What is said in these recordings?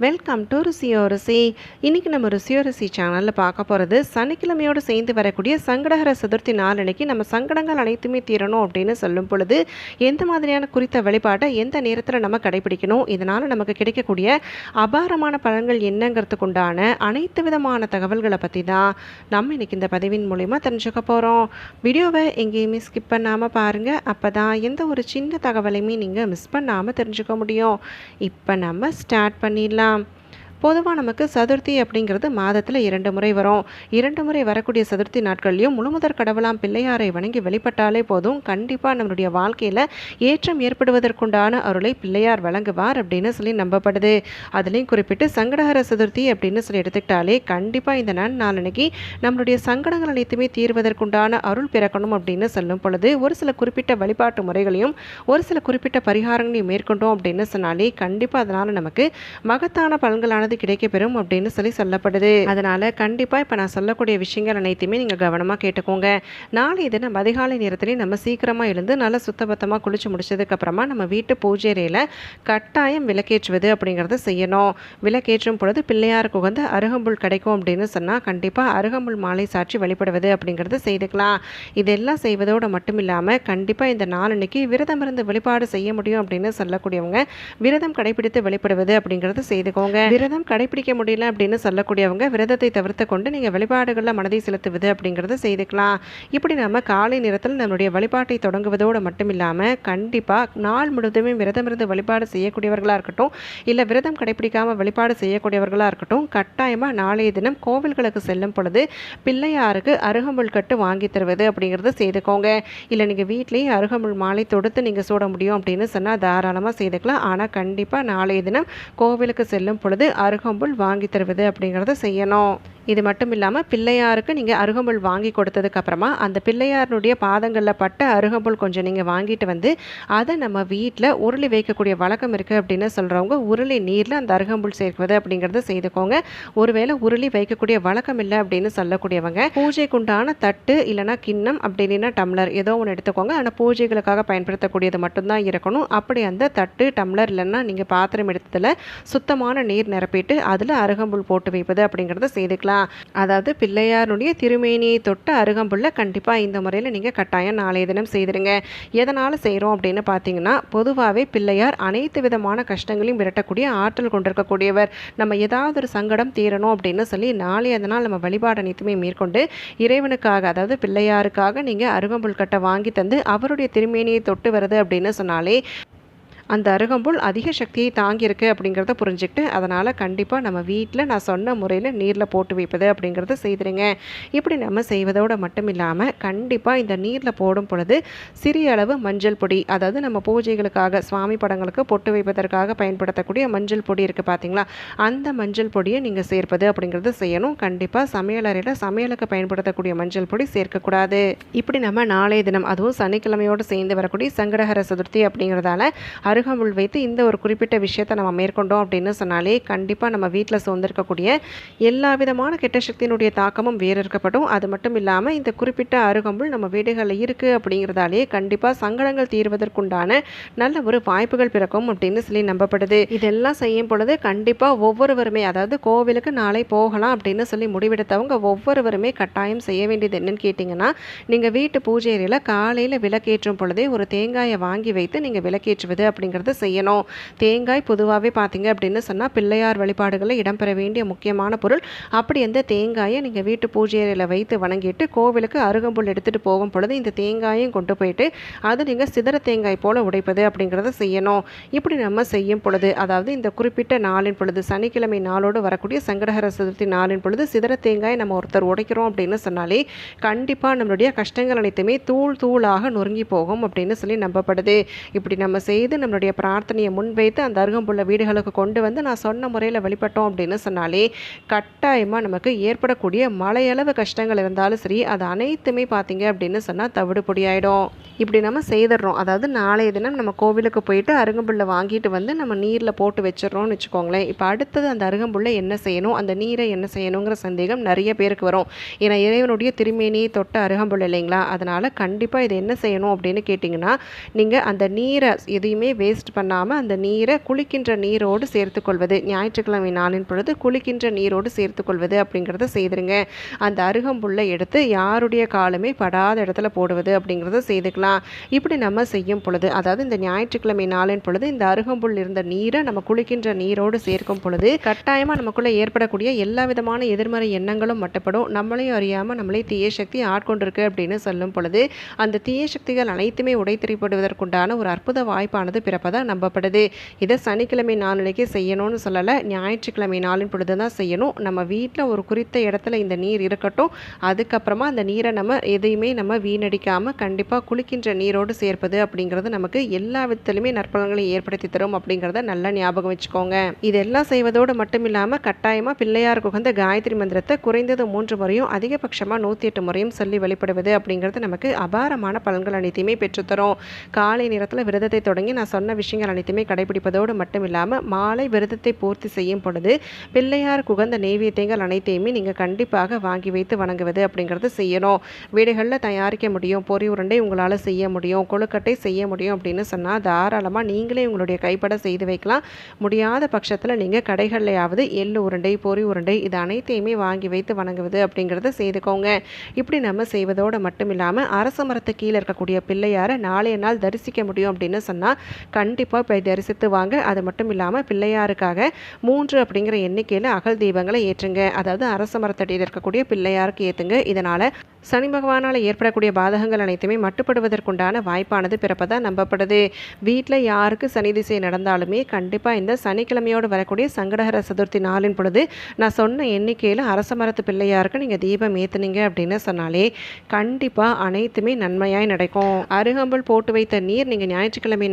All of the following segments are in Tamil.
வெல்கம் டு ருசியோ ருசி இன்றைக்கி நம்ம ருசியோ ருசி சேனலில் பார்க்க போகிறது சனிக்கிழமையோடு சேர்ந்து வரக்கூடிய சங்கடகர சதுர்த்தி நாளன்னைக்கு நம்ம சங்கடங்கள் அனைத்துமே தீரணும் அப்படின்னு சொல்லும் பொழுது எந்த மாதிரியான குறித்த வழிபாட்டை எந்த நேரத்தில் நம்ம கடைபிடிக்கணும் இதனால் நமக்கு கிடைக்கக்கூடிய அபாரமான பலன்கள் என்னங்கிறதுக்கு உண்டான அனைத்து விதமான தகவல்களை பற்றி தான் நம்ம இன்றைக்கி இந்த பதிவின் மூலிமா தெரிஞ்சுக்க போகிறோம் வீடியோவை எங்கேயுமே ஸ்கிப் பண்ணாமல் பாருங்கள் அப்போ தான் எந்த ஒரு சின்ன தகவலையுமே நீங்கள் மிஸ் பண்ணாமல் தெரிஞ்சுக்க முடியும். இப்போ நம்ம ஸ்டார்ட் பண்ணிடலாம். на பொதுவாக நமக்கு சதுர்த்தி அப்படிங்கிறது மாதத்தில் இரண்டு முறை வரும். இரண்டு முறை வரக்கூடிய சதுர்த்தி நாட்கள்லையும் முழுமுதற் கடவுளாம் பிள்ளையாரை வணங்கி வெளிப்பட்டாலே போதும். கண்டிப்பாக நம்மளுடைய வாழ்க்கையில் ஏற்றம் ஏற்படுவதற்குண்டான அருளை பிள்ளையார் வழங்குவார் அப்படின்னு சொல்லி நம்பப்படுது. அதுலேயும் குறிப்பிட்டு சங்கடகர சதுர்த்தி அப்படின்னு சொல்லி எடுத்துக்கிட்டாலே கண்டிப்பாக இந்த நாள் நாளன்னைக்கு நம்மளுடைய சங்கடங்கள் அனைத்துமே தீர்வதற்குண்டான அருள் பிறக்கணும் அப்படின்னு சொல்லும் பொழுது ஒரு சில குறிப்பிட்ட வழிபாட்டு முறைகளையும் ஒரு சில குறிப்பிட்ட பரிகாரங்களையும் மேற்கொண்டோம் அப்படின்னு சொன்னாலே கண்டிப்பாக அதனால் நமக்கு மகத்தான பலன்களானது கிடைக்கப்பெறும் அப்படின்னு சொல்லி சொல்லப்படுது. அதனால் கண்டிப்பாக இப்போ நான் சொல்லக்கூடிய விஷயங்கள் அனைத்தையுமே நீங்கள் கவனமாக கேட்டுக்கோங்க. நாளை தினம் அதிகாலை நேரத்திலே நம்ம சீக்கிரமாக எழுந்து நல்லா சுத்தபத்தமாக குளிச்சு முடிச்சதுக்கப்புறமா நம்ம வீட்டு பூஜை அறையில் கட்டாயம் விளக்கேற்றுவது அப்படிங்கிறத செய்யணும். விளக்கேற்றும் பொழுது பிள்ளையாருக்கு உகந்த அருகம்புல் கிடைக்கும் அப்படின்னு சொன்னால் கண்டிப்பாக அருகம்புல் மாலை சாட்சி வழிபடுவது அப்படிங்கிறத செய்துக்கலாம். இதெல்லாம் செய்வதோடு மட்டும் இல்லாமல் கண்டிப்பாக இந்த நாளன்னைக்கு விரதம் இருந்து வழிபாடு செய்ய முடியும் அப்படின்னு சொல்லக்கூடியவங்க விரதம் கடைபிடித்து வெளிப்படுவது அப்படிங்கிறது செய்துக்கோங்க. விரதம் கடைபிடிக்க முடியல அப்படின்னு சொல்லக்கூடியவங்க விரதத்தை தவிர்த்து கொண்டு நீங்கள் வழிபாடுகளில் மனதை செலுத்துவது அப்படிங்கிறத செய்துக்கலாம். இப்படி நம்ம காலை நேரத்தில் நம்மளுடைய வழிபாட்டை தொடங்குவதோடு மட்டும் இல்லாமல் கண்டிப்பாக நாள் முழுவதுமே விரதம் இருந்து வழிபாடு செய்யக்கூடியவர்களாக இருக்கட்டும் இல்லை விரதம் கடைபிடிக்காமல் வழிபாடு செய்யக்கூடியவர்களாக இருக்கட்டும் கட்டாயமாக நாளைய தினம் கோவில்களுக்கு செல்லும் பொழுது பிள்ளையாருக்கு அருகமுள் கட்டு வாங்கி தருவது அப்படிங்கிறத செய்துக்கோங்க. இல்லை நீங்கள் வீட்லேயே அருகமுள் மாலை தொடுத்து நீங்கள் சூட முடியும் அப்படின்னு சொன்னால் தாராளமாக செய்துக்கலாம். ஆனால் கண்டிப்பாக நாளைய தினம் கோவிலுக்கு செல்லும் பொழுது அருகம்புல் வாங்கி தருவது அப்படிங்கிறத செய்யணும். இது மட்டும் இல்லாமல் பிள்ளையாருக்கு நீங்கள் அருகம்புல் வாங்கி கொடுத்ததுக்கு அப்புறமா அந்த பிள்ளையாருடைய பாதங்களில் பட்ட அருகம்புல் கொஞ்சம் நீங்கள் வாங்கிட்டு வந்து அதை நம்ம வீட்டில் உருளி வைக்கக்கூடிய வழக்கம் இருக்குது அப்படின்னு சொல்கிறவங்க உருளி நீரில் அந்த அருகம்புல் சேர்க்குவது அப்படிங்கிறத செய்துக்கோங்க. ஒருவேளை உருளி வைக்கக்கூடிய வழக்கம் இல்லை அப்படின்னு சொல்லக்கூடியவங்க பூஜைக்குண்டான தட்டு இல்லைனா கிண்ணம் அப்படி இல்லைன்னா டம்ளர் ஏதோ ஒன்று எடுத்துக்கோங்க. ஆனால் பூஜைகளுக்காக பயன்படுத்தக்கூடியது மட்டும்தான் இருக்கணும். அப்படி அந்த தட்டு டம்ளர் இல்லைன்னா நீங்கள் பாத்திரம் எடுத்ததில் சுத்தமான நீர் நிரப்பிட்டு அதில் அருகம்புல் போட்டு வைப்பது அப்படிங்கிறத செய்துக்கலாம். அதாவது பிள்ளையாருடைய திருமேனியை தொட்டு அருகம்புல்ல கண்டிப்பாக இந்த முறையில் நீங்கள் கட்டாயம் நாளைய தினம் செய்திருங்க. எதனால் செய்கிறோம் அப்படின்னு பார்த்தீங்கன்னா பொதுவாகவே பிள்ளையார் அனைத்து விதமான கஷ்டங்களையும் விரட்டக்கூடிய ஆற்றல் கொண்டிருக்கக்கூடியவர். நம்ம ஏதாவது ஒரு சங்கடம் தீரணும் அப்படின்னு சொல்லி நாளைய அதனால் நம்ம வழிபாடு அனைத்துமே மேற்கொண்டு இறைவனுக்காக அதாவது பிள்ளையாருக்காக நீங்கள் அருகம்புல் கட்டை வாங்கி தந்து அவருடைய திருமேனியை தொட்டு வருது அப்படின்னு சொன்னாலே அந்த அருகம்புல் அதிக சக்தியை தாங்கியிருக்கு அப்படிங்கிறத புரிஞ்சுக்கிட்டு அதனால் கண்டிப்பாக நம்ம வீட்டில் நான் சொன்ன முறையில் நீரில் போட்டு வைப்பது அப்படிங்கிறத செய்திருங்க. இப்படி நம்ம செய்வதோடு மட்டும் இல்லாமல் கண்டிப்பாக இந்த நீரில் போடும் பொழுது சிறிய அளவு மஞ்சள் பொடி அதாவது நம்ம பூஜைகளுக்காக சுவாமி படங்களுக்கு பொட்டு வைப்பதற்காக பயன்படுத்தக்கூடிய மஞ்சள் பொடி இருக்குது பார்த்தீங்களா அந்த மஞ்சள் பொடியை நீங்கள் சேர்ப்பது அப்படிங்கிறத செய்யணும். கண்டிப்பாக சமையலறையில் சமையலுக்கு பயன்படுத்தக்கூடிய மஞ்சள் பொடி சேர்க்கக்கூடாது. இப்படி நம்ம நாளைய தினம் அதுவும் சனிக்கிழமையோடு சேர்ந்து வரக்கூடிய சங்கடஹர சதுர்த்தி அப்படிங்கிறதால அருகாமுள் வைத்து இந்த ஒரு குறிப்பிட்ட விஷயத்தை நம்ம மேற்கொண்டோம் அப்படின்னு சொன்னாலே கண்டிப்பாக நம்ம வீட்டில் சுதந்திருக்கக்கூடிய எல்லா விதமான கெட்ட சக்தியினுடைய தாக்கமும் வேறு இருக்கப்படும் அது மட்டும் இல்லாமல் இந்த குறிப்பிட்ட அருகம்புல் நம்ம வீடுகளில் இருக்குது அப்படிங்கிறதாலே கண்டிப்பாக சங்கடங்கள் தீர்வதற்குண்டான நல்ல ஒரு வாய்ப்புகள் பிறக்கும் அப்படின்னு சொல்லி நம்பப்படுது. இதெல்லாம் செய்யும் பொழுது கண்டிப்பாக ஒவ்வொருவருமே அதாவது கோவிலுக்கு நாளை போகலாம் அப்படின்னு சொல்லி முடிவெடுத்தவங்க ஒவ்வொருவருமே கட்டாயம் செய்ய வேண்டியது என்னன்னு கேட்டிங்கன்னா நீங்கள் வீட்டு பூஜை அறையில் காலையில் விளக்கேற்றும் பொழுதே ஒரு தேங்காயை வாங்கி வைத்து நீங்கள் விளக்கேற்றுவது அப்படிங்கிறத செய்யணும். தேங்காய் பொதுவாகவே பார்த்தீங்க அப்படின்னு சொன்னால் பிள்ளையார் வழிபாடுகளில் இடம்பெற வேண்டிய முக்கியமான பொருள். அப்படி அந்த தேங்காயை நீங்கள் வீட்டு பூஜை அறையில் வைத்து வணங்கிட்டு கோவிலுக்கு அருகம்புல் எடுத்துகிட்டு போகும் பொழுது இந்த தேங்காயும் கொண்டு போயிட்டு அது நீங்கள் சிதற தேங்காய் போல் உடைப்பது அப்படிங்கிறத செய்யணும். இப்படி நம்ம செய்யும் பொழுது அதாவது இந்த குறிப்பிட்ட நாளின் பொழுது சனிக்கிழமை நாளோடு வரக்கூடிய சங்கடகர சதுர்த்தி நாளின் பொழுது சிதற தேங்காய் நம்ம ஒருத்தர் உடைக்கிறோம் அப்படின்னு சொன்னாலே கண்டிப்பாக நம்மளுடைய கஷ்டங்கள் அனைத்துமே தூள் தூளாக நொறுங்கி போகும் அப்படின்னு சொல்லி நம்பப்படுது. இப்படி நம்ம செய்து நம்மளுடைய பிரார்த்தனையை முன்வைத்து அந்த அருகம்புள்ள வீடுகளுக்கு கொண்டு வந்து நான் சொன்ன முறையில் வழிபட்டோம் அப்படின்னு சொன்னாலே கட்டாயமாக நமக்கு ஏற்படக்கூடிய மலையளவு கஷ்டங்கள் இருந்தாலும் சரி அது அனைத்துமே பார்த்தீங்க அப்படின்னு சொன்னால் தவிடு பொடியாயிடும். இப்படி நம்ம செய்திடுறோம். அதாவது நாளைய தினம் நம்ம கோவிலுக்கு போயிட்டு அருகம்புல்லை வாங்கிட்டு வந்து நம்ம நீரில் போட்டு வச்சிடுறோம்னு வச்சுக்கோங்களேன். இப்போ அடுத்தது அந்த அருகம்புல்லை என்ன செய்யணும் அந்த நீரை என்ன செய்யணுங்கிற சந்தேகம் நிறைய பேருக்கு வரும். ஏன்னா இறைவனுடைய திருமேனியை தொட்ட அருகம்புல் இல்லைங்களா? அதனால் கண்டிப்பாக இது என்ன செய்யணும் அப்படின்னு கேட்டிங்கன்னா நீங்கள் அந்த நீரை எதையுமே வே வேஸ்ட் பண்ணாமல் அந்த நீரை குளிக்கின்ற நீரோடு சேர்த்துக்கொள்வது. ஞாயிற்றுக்கிழமை நாளின் பொழுது குளிக்கின்ற நீரோடு சேர்த்துக்கொள்வது அப்படிங்கிறத செய்திருங்க. அந்த அருகம்புல்லை எடுத்து யாருடைய காலுமே படாத இடத்துல போடுவது அப்படிங்கிறத செய்துக்கலாம். இப்படி நம்ம செய்யும் பொழுது அதாவது இந்த ஞாயிற்றுக்கிழமை நாளின் பொழுது இந்த அருகம்புல் இருந்த நீரை நம்ம குளிக்கின்ற நீரோடு சேர்க்கும் பொழுது கட்டாயமாக நமக்குள்ளே ஏற்படக்கூடிய எல்லா விதமான எதிர்மறை எண்ணங்களும் மட்டுப்படும். நம்மளையும் அறியாமல் நம்மளே தீய சக்தி ஆட்கொண்டிருக்கு அப்படின்னு சொல்லும் பொழுது அந்த தீய சக்திகள் அனைத்துமே உடைத்தெறிப்படுவதற்குண்டான ஒரு அற்புத வாய்ப்பானது பிறப்பதாக நம்பப்படுது. இதை சனிக்கிழமை நாளனைக்கு செய்யணும்னு சொல்லலை ஞாயிற்றுக்கிழமை நாளின் பொழுது தான் செய்யணும். நம்ம வீட்டில் ஒரு குறித்த இடத்துல இந்த நீர் இருக்கட்டும். அதுக்கப்புறமா அந்த நீரை நம்ம எதையுமே நம்ம வீணடிக்காமல் கண்டிப்பாக குளிக்கின்ற நீரோடு சேர்ப்பது அப்படிங்கிறது நமக்கு எல்லா விதத்திலுமே நற்பலன்களை ஏற்படுத்தி தரும் அப்படிங்கிறத நல்லா ஞாபகம் வச்சுக்கோங்க. இதெல்லாம் செய்வதோடு மட்டும் இல்லாமல் கட்டாயமாக பிள்ளையார் குகந்த காயத்ரி மந்திரத்தை குறைந்தது மூன்று முறையும் அதிகபட்சமாக நூற்றி எட்டு முறையும் சொல்லி வழிபடுவது அப்படிங்கிறது நமக்கு அபாரமான பலன்கள் அனைத்தையுமே பெற்றுத்தரும். காலை நேரத்தில் விரதத்தை தொடங்கி நான் சொன்ன விஷயங்கள் அனைத்துமே கடைபிடிப்பதோடு மட்டும் இல்லாமல் மாலை விரதத்தை பூர்த்தி செய்யும் பொழுது பிள்ளையார் குகந்த நெய்வேத்தியங்கள் அனைத்தையுமே நீங்கள் கண்டிப்பாக வாங்கி வைத்து வணங்குவது அப்படிங்கிறது செய்யணும். வீடுகளில் தயாரிக்க முடியும் பொறி உருண்டை உங்களால் செய்ய முடியும் கொழுக்கட்டை செய்ய முடியும் அப்படின்னு சொன்னால் தாராளமாக நீங்களே உங்களுடைய கைப்பட செய்து வைக்கலாம். முடியாத பட்சத்தில் நீங்கள் கடைகள்லையாவது எள்ளு உருண்டை பொறி உருண்டை இது அனைத்தையுமே வாங்கி வைத்து வணங்குவது அப்படிங்கிறத செய்துக்கோங்க. இப்படி நம்ம செய்வதோடு மட்டும் இல்லாமல் அரச மரத்து கீழே இருக்கக்கூடிய பிள்ளையாரை நாளைய நாள் தரிசிக்க முடியும் அப்படின்னு சொன்னால் கண்டிப்பாக போய் தரிசித்து வாங்க. அது மட்டும் இல்லாமல் பிள்ளையாருக்காக மூன்று அப்படிங்கிற எண்ணிக்கையில் அகல் தீபங்களை ஏற்றுங்க. அதாவது அரச மரத்தடியில் இருக்கக்கூடிய பிள்ளையாருக்கு ஏற்றுங்க இதனால் சனி பகவானால் ஏற்படக்கூடிய பாதகங்கள் அனைத்துமே மட்டுப்படுவதற்குண்டான வாய்ப்பானது பிறப்பதாக நம்பப்படுது. வீட்டில் யாருக்கு சனி திசை நடந்தாலுமே கண்டிப்பாக இந்த சனிக்கிழமையோடு வரக்கூடிய சங்கடகர சதுர்த்தி நாளின் பொழுது நான் சொன்ன எண்ணிக்கையில் அரச மரத்து பிள்ளையாருக்கு நீங்கள் தீபம் ஏற்றுனீங்க அப்படின்னு சொன்னாலே கண்டிப்பாக அனைத்துமே நன்மையாய் நடக்கும். அருகம்புல் போட்டு வைத்த நீர் நீங்கள் ஞாயிற்றுக்கிழமை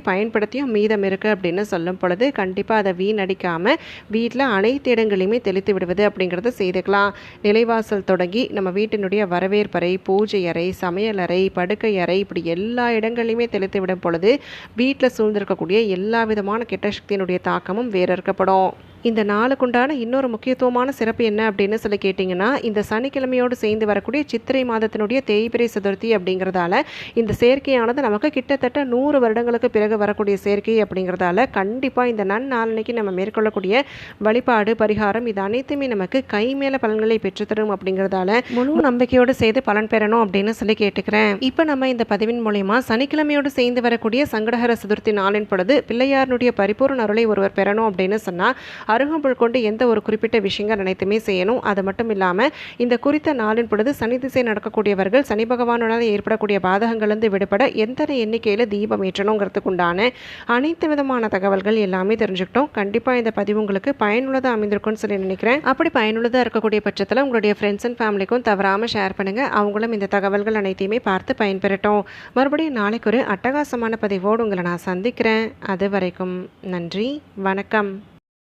மாதிரி பயன்படுத்தியும் மீதம் இருக்குது அப்படின்னு சொல்லும் பொழுது கண்டிப்பாக அதை வீணடிக்காமல் வீட்டில் அனைத்து இடங்களையுமே தெளித்து விடுவது அப்படிங்கிறத செய்துக்கலாம். நிலைவாசல் தொடங்கி நம்ம வீட்டினுடைய வரவேற்பறை பூஜை அறை சமையலறை படுக்கை அறை இப்படி எல்லா இடங்களையுமே தெளித்து விடும் பொழுது வீட்டில் சூழ்ந்திருக்கக்கூடிய எல்லா விதமான கெட்ட சக்தியினுடைய தாக்கமும் வேறறுக்கப்படும். இந்த நாளுக்குண்டான இன்னொரு முக்கியத்துவமான சிறப்பு என்ன அப்படின்னு சொல்லி கேட்டிங்கன்னா இந்த சனிக்கிழமையோடு சேர்ந்து வரக்கூடிய சித்திரை மாதத்தினுடைய தேய்பிரை சதுர்த்தி அப்படிங்கிறதால இந்த சேர்க்கையானது நமக்கு கிட்டத்தட்ட நூறு வருடங்களுக்கு பிறகு வரக்கூடிய சேர்க்கை அப்படிங்கிறதால கண்டிப்பாக இந்த நன்னாளனைக்கு நம்ம மேற்கொள்ளக்கூடிய வழிபாடு பரிகாரம் இது அனைத்துமே நமக்கு கை மேலே பலன்களை பெற்றுத்தரும் அப்படிங்கிறதால முழு நம்பிக்கையோடு செய்து பலன் பெறணும் அப்படின்னு சொல்லி கேட்டுக்கிறேன். இப்போ நம்ம இந்த பதிவின் மூலயமா சனிக்கிழமையோடு சேர்ந்து வரக்கூடிய சங்கடஹர சதுர்த்தி நாளின் பொழுது பிள்ளையாருடைய பரிபூர்ண அருளை ஒருவர் பெறணும் அப்படின்னு சொன்னால் அருகம்புல் கொண்டு எந்த ஒரு குறிப்பிட்ட விஷயங்கள் அனைத்துமே செய்யணும். அது மட்டும் இல்லாமல் இந்த குறித்த நாளின் பொழுது சனி திசை நடக்கக்கூடியவர்கள் சனி பகவானுடன் ஏற்படக்கூடிய பாதகங்கள்லேருந்து விடுபட எத்தனை எண்ணிக்கையில் தீபம் ஏற்றணுங்கிறதுக்கு உண்டான அனைத்து விதமான தகவல்கள் எல்லாமே தெரிஞ்சுக்கிட்டோம். கண்டிப்பாக இந்த பதிவு உங்களுக்கு பயனுள்ளதாக அமைந்திருக்கும்னு சொல்லி நினைக்கிறேன். அப்படி பயனுள்ளதாக இருக்கக்கூடிய பட்சத்தில் உங்களுடைய ஃப்ரெண்ட்ஸ் அண்ட் ஃபேமிலிக்கும் தவறாமல் ஷேர் பண்ணுங்கள் அவங்களும் இந்த தகவல்கள் அனைத்தையுமே பார்த்து பயன்பெறட்டும். மறுபடியும் நாளைக்கு ஒரு அட்டகாசமான பதிவோடு உங்களை நான் சந்திக்கிறேன். அது வரைக்கும் நன்றி வணக்கம்.